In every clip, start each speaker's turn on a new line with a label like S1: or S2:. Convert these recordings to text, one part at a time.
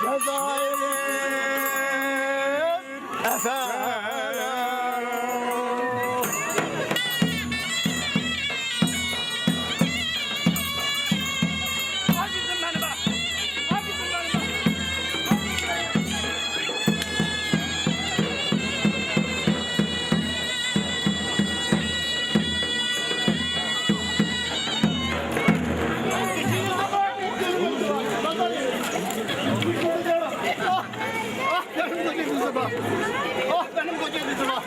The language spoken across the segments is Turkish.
S1: Hafizim
S2: benim koca kızıma. Ah benim koca kızıma.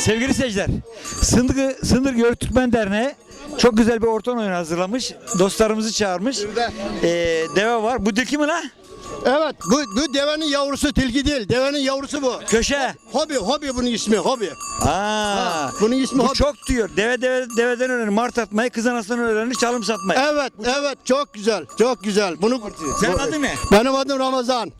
S3: Sevgili seyirciler, Sındır, Sındır Gölü Türkmen Derneği çok güzel bir ortam oyunu hazırlamış. Dostlarımızı çağırmış. Ee, deve var. Bu tilki mi lan?
S2: Evet, bu, bu devenin yavrusu tilki değil. Devenin yavrusu bu.
S3: Köşe.
S2: Hobi, hobi bunun ismi, hobi.
S3: Aa,
S2: bunun ismi
S3: bu
S2: hobi.
S3: çok diyor. Deve deve deveden öğrenir. Mart atmayı, kızan aslan öğrenir, çalım satmayı.
S2: Evet, evet, çok güzel, çok güzel. Bunu
S3: Senin adın ne?
S2: Benim adım Ramazan.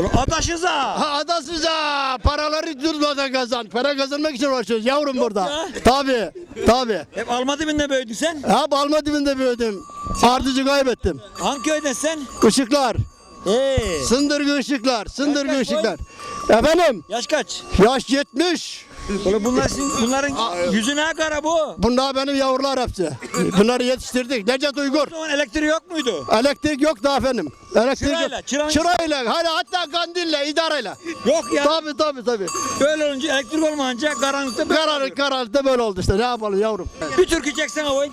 S3: Ulan Adaşız ha.
S2: Adasıza paraları durmadan kazan. Para kazanmak için uğraşıyoruz yavrum burada.
S3: ya.
S2: Tabi, tabi.
S3: Hep alma dibinde büyüdün sen.
S2: Ha balma dibinde büyüdüm. Ardıcı kaybettim.
S3: Hangi köyden sen?
S2: Işıklar,
S3: Ee,
S2: sındırgı ışıklar, sındırgı
S3: Kaç kaç
S2: ışıklar. Efendim,
S3: yaş kaç?
S2: yaş 70.
S3: Ulan bunlar sizin, bunların yüzüne kara bu.
S2: Bunlar benim yavrular hepsi. Bunları yetiştirdik. Necdet Uygur.
S3: O zaman elektriği yok muydu?
S2: Elektrik yok da efendim. Elektrik
S3: Çırayla,
S2: yok.
S3: çırayla.
S2: Çırayla. Hani hatta kandille, idareyle.
S3: Yok ya.
S2: Tabi tabi tabi.
S3: Böyle olunca elektrik olmayınca karanlıkta böyle.
S2: Karanlık karanlıkta böyle oldu işte. Ne yapalım yavrum.
S3: Bir türkü çeksene oy.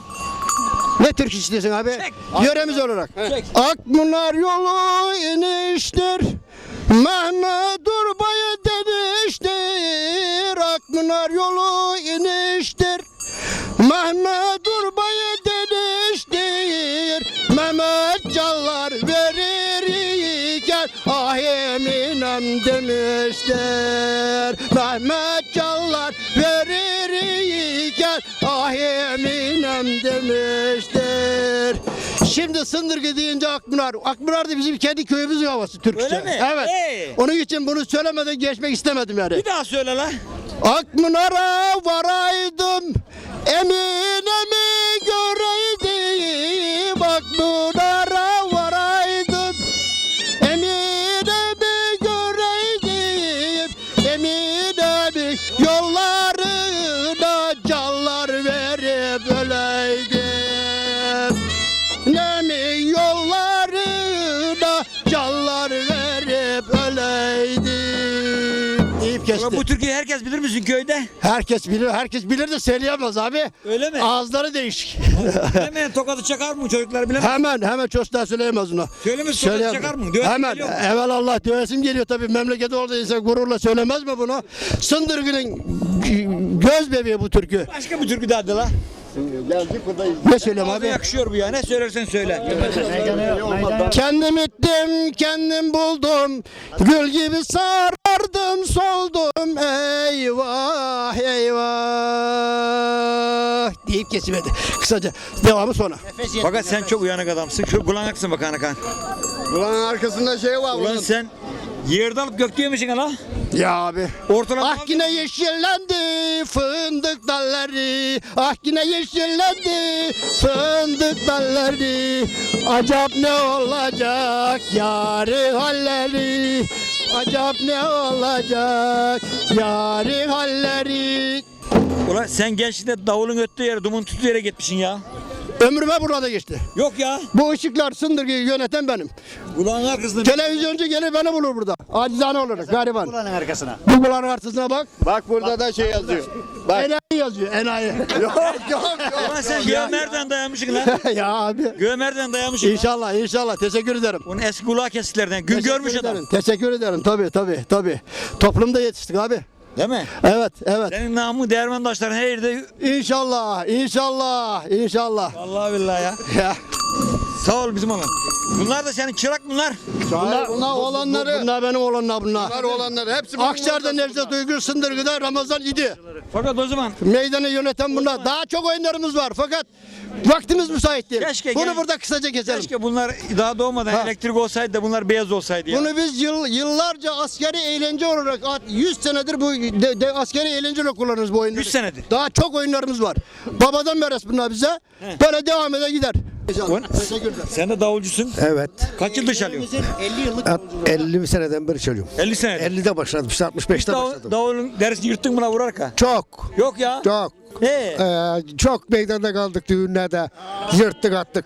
S2: Ne Türk istiyorsun abi?
S3: Çek.
S2: Yöremiz olarak.
S3: Çek.
S2: Akpınar yolu iniştir. Mehmet Urbay'ı Akpınar yolu iniştir. Mehmet Urbay'ı deniştir. Mehmet canlar verir iken ah eminem demiştir. Mehmet canlar verir iken ah eminem demiştir. Şimdi Sındırgı deyince Akpınar. Akpınar da bizim kendi köyümüzün havası Türkçe.
S3: Öyle mi?
S2: Evet.
S3: Ee?
S2: Onun için bunu söylemeden geçmek istemedim yani.
S3: Bir daha söyle la.
S2: Akpınar'a varaydım Eminemi göreydim. Akpınar'a varaydım Eminemi göreydim. Eminemi yollarına canlar verip öleydim
S3: herkes bilir misin köyde?
S2: Herkes bilir, herkes bilir de söyleyemez abi.
S3: Öyle mi?
S2: Ağızları değişik.
S3: Hemen tokadı çakar mı çocuklar bilemez.
S2: hemen, hemen çocuklar söyleyemez onu.
S3: Söylemez, tokadı çakar mı? Dövesim
S2: Hemen,
S3: geliyor
S2: evvel Allah dövesim geliyor tabii. Memleketi orada insan gururla söylemez mi bunu? Sındırgı'nın göz bebeği bu türkü.
S3: Başka bir türkü de hadi la.
S2: Ne söyleyeyim Abi
S3: yakışıyor bu ya. Ne söylersen söyle.
S2: Kendim ettim, kendim buldum. Gül gibi sarardım, soldum. Eyvah, eyvah. Deyip geçmedi. Kısaca devamı sonra.
S3: Fakat sen çok uyanık adamsın. Şu kulağın bak Hakan.
S2: Ulan arkasında şey var.
S3: Ulan sen yerde alıp gökte yemişsin hala.
S2: Ya abi.
S3: Ortalama
S2: Ah yine yeşillendi fındık dalları Ah yine yeşillendi fındık dalları Acap ne olacak yarın halleri Acap ne olacak yarın halleri
S3: Ulan sen gençliğinde davulun öttüğü yere, dumun tuttuğu yere gitmişsin ya.
S2: Ömrüme burada geçti.
S3: Yok ya.
S2: Bu ışıklar sındırgıyı yöneten benim.
S3: Kulağın arkasında.
S2: Televizyoncu gelir beni bulur burada. Acizane olarak gariban. Bulanın arkasına. Bu bulanın arkasına bak.
S4: Bak burada da şey yazıyor. Bak.
S2: Enayi yazıyor enayi.
S4: yok yok yok.
S3: Ulan sen göğe nereden dayamışsın lan?
S2: ya abi.
S3: Göğe nereden dayamışsın?
S2: İnşallah inşallah teşekkür ederim.
S3: Onun eski kulağı kesitlerden. Gün
S2: Teşekkür
S3: görmüş adam.
S2: ederim. Teşekkür ederim tabii tabii tabii. Toplumda yetiştik abi.
S3: Değil mi?
S2: Evet evet.
S3: Senin namı değermendaşların her yerde.
S2: İnşallah inşallah inşallah.
S3: Vallahi billahi ya.
S2: Ya.
S3: Sağ ol bizim oğlan. Bunlar da senin çırak bunlar.
S2: Bunlar,
S4: bunlar oğlanları.
S2: Bunlar benim oğlanlar bunlar.
S4: Bunlar olanlar hepsi
S2: Akçar'da Nevzat Uygur Sındırgı'da Ramazan idi.
S3: Fakat o zaman
S2: Meydanı yöneten bunlar. Daha çok oyunlarımız var fakat vaktimiz müsait değil.
S3: Keşke
S2: Bunu
S3: gel-
S2: burada kısaca geçelim.
S3: keşke bunlar daha doğmadan
S2: Ha.
S3: elektrik olsaydı da bunlar beyaz olsaydı ya.
S2: Bunu biz yıl, yıllarca askeri eğlence olarak at- 100 senedir bu de, de, askeri eğlence olarak kullanırız bu oyunları.
S3: 100 senedir.
S2: Daha çok oyunlarımız var. Babadan beri bunlar bize. Böyle devam ede gider.
S3: Sen de davulcusun.
S5: Evet.
S3: Kaç yıldır çalıyorsun?
S5: 50 seneden beri çalıyorum.
S3: 50 senedir.
S5: 50'de başladım, işte 65'te
S3: Davul,
S5: başladım.
S3: davulun dersini yırttın mı la vurarka?
S5: Çok,
S3: Yok ya.
S5: çok.
S3: He.
S5: Ee, çok meydanda kaldık düğünlerde. Yırttık attık.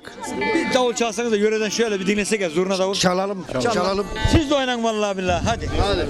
S3: Bir davul çalsanız da yöreden şöyle bir dinlesek ya zurna davul.
S5: Çalalım, çalalım.
S3: Siz de oynayın vallahi billahi hadi.
S4: Hadi.